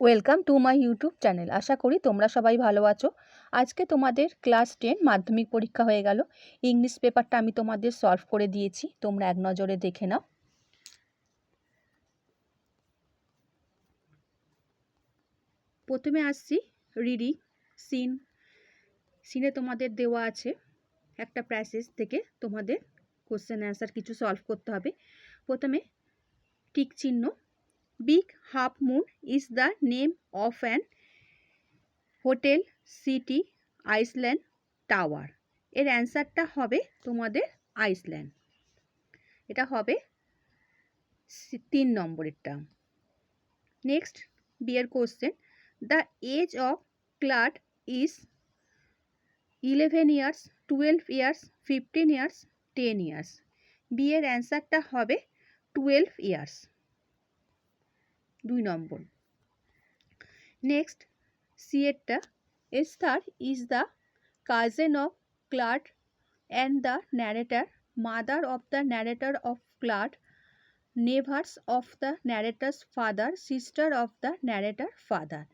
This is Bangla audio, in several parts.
Welcome to my YouTube channel আশা করি তোমরা সবাই ভালো আছো। আজকে তোমাদের ক্লাস টেন মাধ্যমিক পরীক্ষা হয়ে গেল। ইংলিশ পেপারটা আমি তোমাদের সলভ করে দিয়েছি। তোমরা এক নজরে দেখে নাও। প্রথমে আসছি রিডিং সিন সিনে তোমাদের দেওয়া আছে একটা প্যাসেজ থেকে তোমাদের কোশ্চেন অ্যান্সার কিছু সলভ করতে হবে। প্রথমে টিক চিহ্ন। Big half moon is the name of an hotel city island tower এর অ্যান্সারটা হবে তোমাদের আইসল্যান্ড এটা হবে তিন নম্বরেরটা। নেক্সট বিয়ের question the age of Claude is eleven years twelve years fifteen years ten years বিয়ের অ্যান্সারটা হবে টুয়েলভ ইয়ার্স দুই নম্বর। Next সিয়েরটা Esther is the cousin of Claude and the narrator mother of the narrator of Claude nephews of the narrator's father sister of the narrator father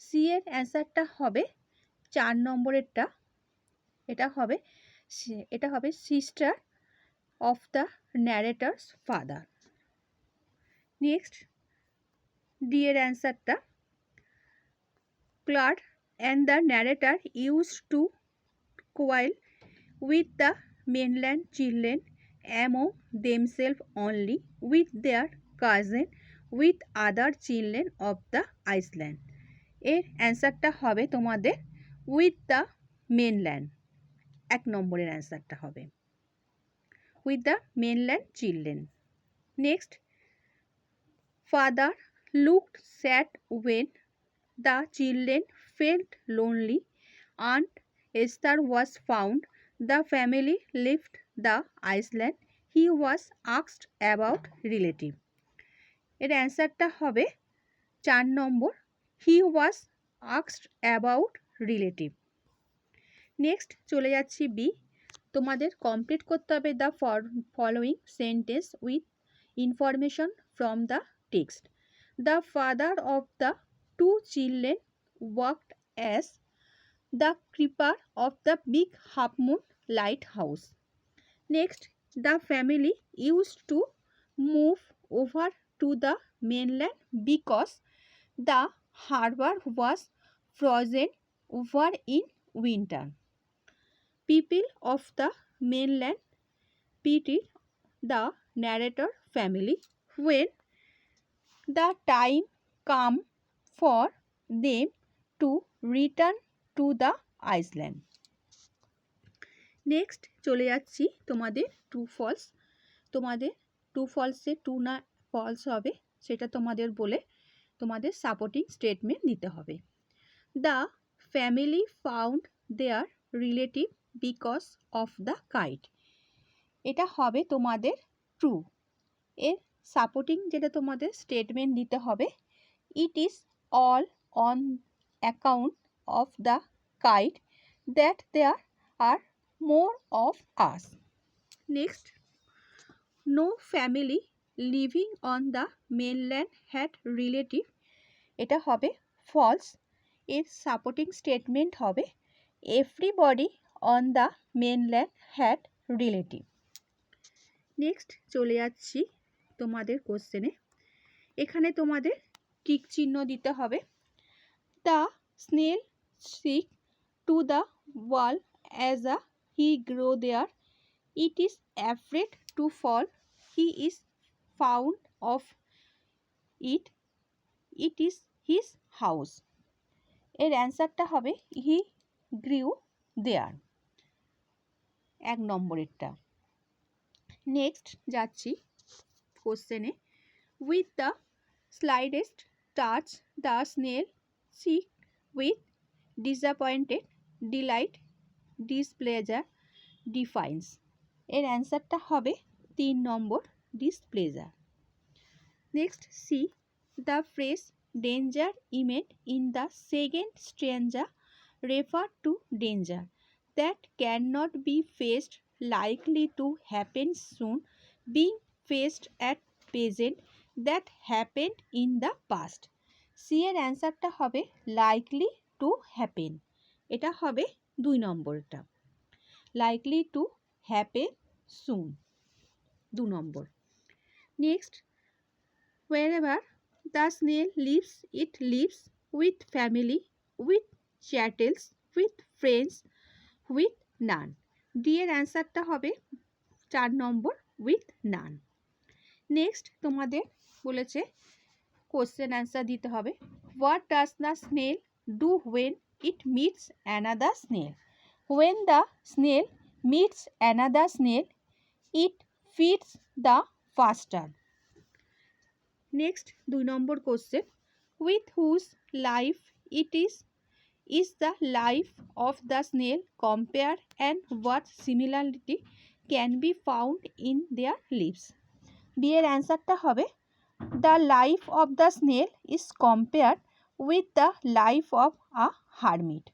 C এর অ্যান্সারটা হবে চার নম্বরেরটা। এটা হবে এটা হবে sister of the narrator's father next D এর অ্যান্সারটা Claude and the narrator use to quarrel with the mainland children among themselves only with their cousin with other children of the island এর অ্যান্সারটা হবে তোমাদের উইথ দ্য মেনল্যান্ড এক নম্বরের অ্যান্সারটা হবে। With the mainland children next father looked sad when the children felt lonely and Esther was found. The family left the island. He was asked about relative. এর অ্যান্সারটা হবে চার নম্বর হি ওয়াজ আক্সড অ্যাবাউট রিলেটিভ নেক্সট চলে যাচ্ছি বি তোমাদের কমপ্লিট করতে হবে the following sentence with information from the text The father of the two children worked as the keeper of the big half moon lighthouse. Next, the family used to move over to the mainland because the harbor was frozen over in winter. People of the mainland pitied the narrator family when the time come for them to return to the island. Next চলে যাচ্ছি তোমাদের টু ফলস তোমাদের টু ফলসে টু না ফলস হবে, সেটা তোমাদের বলে তোমাদের সাপোর্টিং স্টেটমেন্ট দিতে হবে। The family found their relative because of the kite এটা হবে তোমাদের ট্রু এর সাপোর্টিং যেটা তোমাদের স্টেটমেন্ট দিতে হবে it is all on account of the kite that there are more of us next no family living on the mainland had relative এটা হবে ফলস এর সাপোর্টিং স্টেটমেন্ট হবে everybody on the mainland had relative next চলে যাচ্ছি তোমাদের কোশ্চেনে এখানে তোমাদের টিক চিহ্ন দিতে হবে। The snail sick to the wall as a he grow there it is afraid to fall he is found of it it is his house এর অ্যান্সারটা হবে হি গ্রিউ দেয়ার এক নম্বরেরটা। নেক্সট যাচ্ছি। কোশ্চেনে with the slightest touch the snail sick with disappointed delight displeasure defiance এর অ্যান্সারটা হবে তিন নম্বর displeasure next C the phrase danger I met in the second stranger refer to danger that can not be faced likely to happen soon, being faced at present that happened in the past. C এর অ্যান্সারটা হবে লাইকলি টু হ্যাপেন এটা হবে দুই নম্বরটা। লাইকলি টু হ্যাপেন সুন দু নম্বর। Next wherever the snail lives it lives with family with chattels with friends with none D এর অ্যান্সারটা হবে চার নম্বর উইথ নান নেক্সট তোমাদের বলেছে কোশ্চেন অ্যান্সার দিতে হবে। What does the snail do when it meets another snail when the snail meets another snail it fits the faster next দুই নম্বর question with whose life it is is the life of the snail compare and what similarity can be found in their lives B এর অ্যান্সারটা হবে, the life of the snail is compare with the life of a hermit.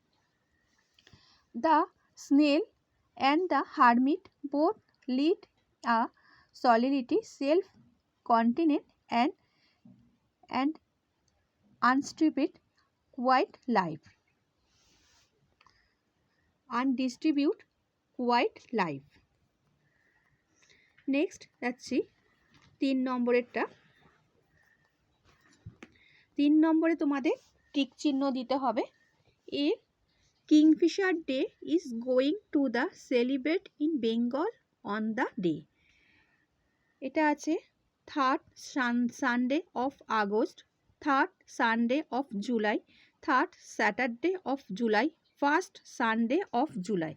The snail and the hermit both lead a solidity self continent and and undistributed white life. Undistributed white life. Next যাচ্ছি তিন নম্বরেরটা। তিন নম্বরে তোমাদের টিক চিহ্ন দিতে হবে। A, kingfisher day is going to the celebrate in Bengal on the day. এটা আছে third Sunday of August, third Sunday of July, third Saturday of July, first Sunday of July.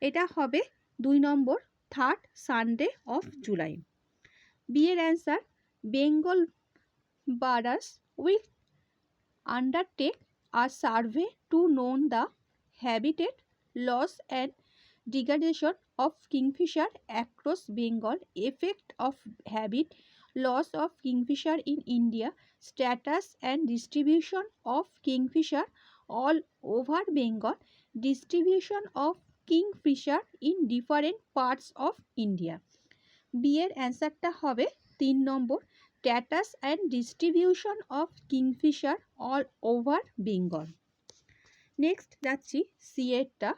এটা হবে দুই নম্বর, থার্ড সানডে অফ জুলাই। বিয়ের এর Bengal birders will undertake a survey to known the habitat loss and degradation of kingfisher across Bengal effect of habit loss of kingfisher in India status and distribution of kingfisher all over Bengal distribution of kingfisher in different parts of India B এর অ্যান্সারটা হবে তিন নম্বর status and distribution of kingfisher all over Bengal next যাচ্ছি সি এরটা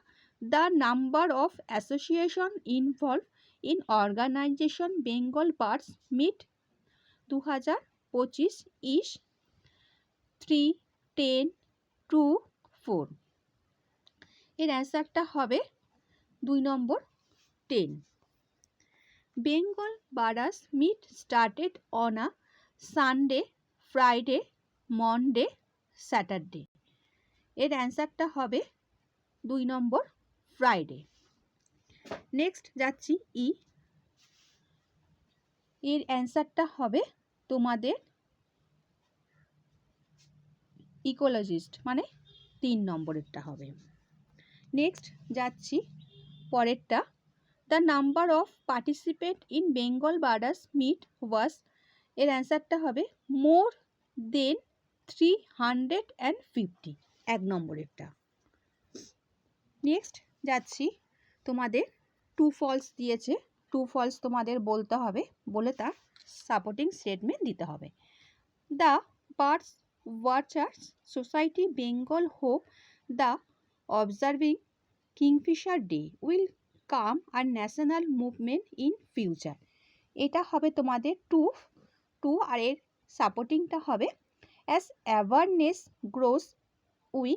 the number of association involved in organization bengal birds meet দু হাজার পঁচিশ is three ten two four এর অ্যান্সারটা হবে দুই নম্বর ten Bengal birders meet started on a Sunday, Friday, Monday, Saturday. এর অ্যান্সারটা হবে দুই নম্বর ফ্রাইডে। নেক্সট যাচ্ছি ই। এর অ্যান্সারটা হবে তোমাদের ইকোলজিস্ট মানে তিন নম্বরেরটা হবে। নেক্সট যাচ্ছি পরেরটা। The number of participate in Bengal birders meet was এর অ্যান্সারটা হবে more than three hundred and fifty এক নম্বরেরটা। নেক্সট যাচ্ছি। তোমাদের টু ফলস দিয়েছে। টু ফলস তোমাদের বলতে হবে, বলে তার সাপোর্টিং স্টেটমেন্ট দিতে হবে। The birds watchers society Bengal hope the observing kingfisher day will come a national movement in future. এটা হবে তোমাদের টু টু আর এর সাপোর্টিংটা হবে as awareness grows we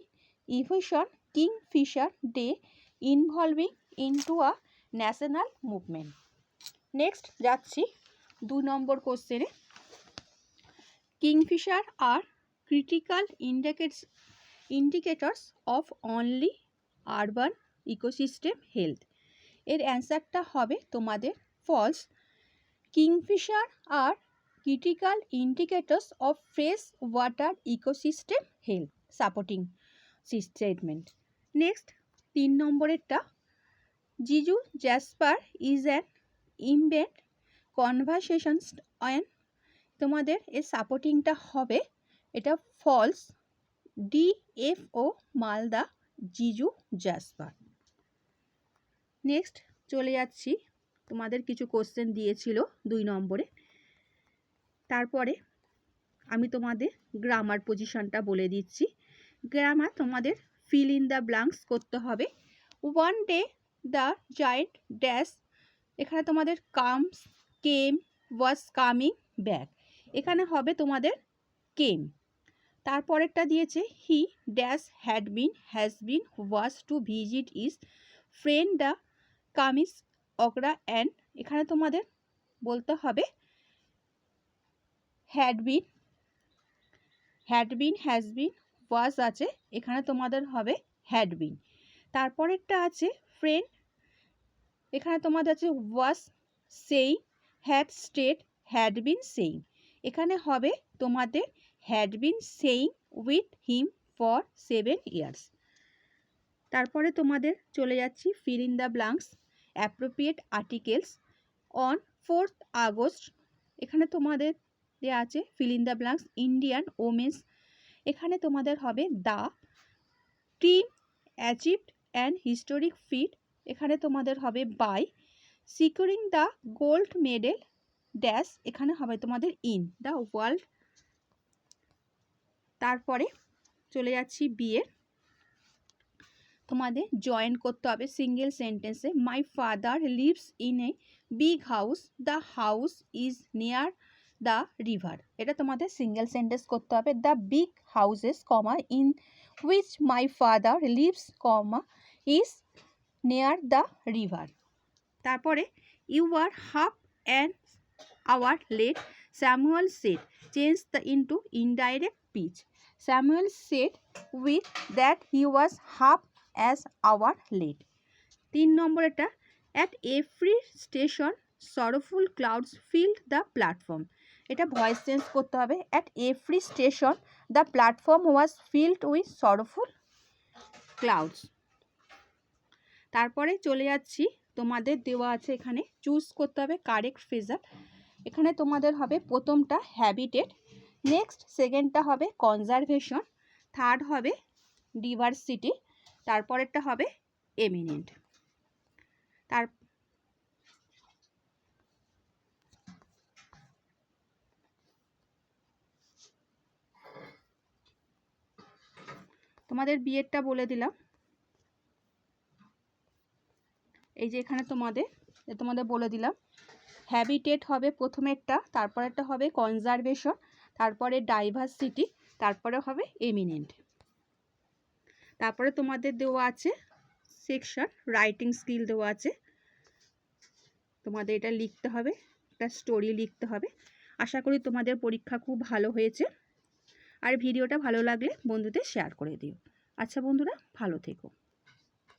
evasion kingfisher day involving into a national movement. Next যাচ্ছি দু নম্বর কোশ্চেনে। Kingfisher are critical indicates, indicators of only urban ecosystem health. এর অ্যান্সারটা হবে তোমাদের false kingfisher are critical indicators of fresh water ecosystem health supporting statement next তিন নম্বরেরটা জিজু Jasper is an eminent conversations and তোমাদের এর সাপোর্টিংটা হবে এটা ফলস ডিএফও মালদা জিজু জ্যাসপার নেক্সট চলে যাচ্ছি। তোমাদের কিছু কোশ্চেন দিয়েছিল দুই নম্বরে। তারপরে আমি তোমাদের গ্রামার পজিশনটা বলে দিচ্ছি। গ্রামার তোমাদের ফিল ইন দ্য ব্লাঙ্কস করতে হবে। One day the giant dash এখানে তোমাদের comes came was coming back এখানে হবে তোমাদের কেম তারপরেরটা দিয়েছে he dash had been has been was to visit is friend the comes Agra and এখানে তোমাদের বলতে হবে হ্যাড বিন হ্যাড বিন বিন ওয়াজ আছে। এখানে তোমাদের হবে হ্যাড বিন তারপরেরটা আছে ফ্রেন্ড এখানে তোমাদের আছে ওয়াজ সেই had stayed had been saying এখানে হবে তোমাদের had been saying with him for seven years তারপরে তোমাদের চলে যাচ্ছি fill in the blanks appropriate articles on fourth August এখানে তোমাদের দেওয়া আছে fill in the blanks Indian women's এখানে তোমাদের হবে the team achieved and historic feat এখানে তোমাদের হবে by securing the gold medal dash এখানে হবে তোমাদের ইন দ্য ওয়ার্ল্ড তারপরে চলে যাচ্ছি বিয়ে তোমাদের জয়েন করতে হবে সিঙ্গেল সেন্টেন্সে my father lives in a big house the house is near the river এটা তোমাদের সিঙ্গেল সেন্টেন্স করতে হবে the big houses comma in which my father lives comma is near the river তারপরে you are half and hour late Samuel said change the into indirect speech Samuel said with that he was half as hour late তিন নম্বরেটা at every station sorrowful crowds filled the platform এটা ভয়েস চেঞ্জ করতে হবে। At every station the platform was filled with sorrowful crowds তারপরে চলে যাচ্ছি। তোমাদের দেওয়া আছে এখানে চুজ করতে হবে কারেক্ট ফ্রেজার এখানে তোমাদের হবে প্রথমটা হ্যাবিটেড নেক্সট সেকেন্ডটা হবে কনজারভেশন থার্ড হবে ডিভার্সিটি তারপরেরটা হবে এমিনেন্ট তার তোমাদের বিয়েরটা বলে দিলাম। এই যে এখানে তোমাদের তোমাদের বলে দিলাম। হ্যাবিটেট হবে প্রথমেরটা, তারপরেরটা হবে কনজারভেশন তারপরে ডাইভার্সিটি তারপরে হবে এমিনেন্ট তারপরে তোমাদের দেওয়া আছে সেকশন রাইটিং স্কিল দেওয়া আছে। তোমাদের এটা লিখতে হবে, একটা স্টোরি লিখতে হবে। আশা করি তোমাদের পরীক্ষা খুব ভালো হয়েছে। আর ভিডিওটা ভালো লাগলে বন্ধুদের শেয়ার করে দিও। আচ্ছা বন্ধুরা, ভালো থেকো।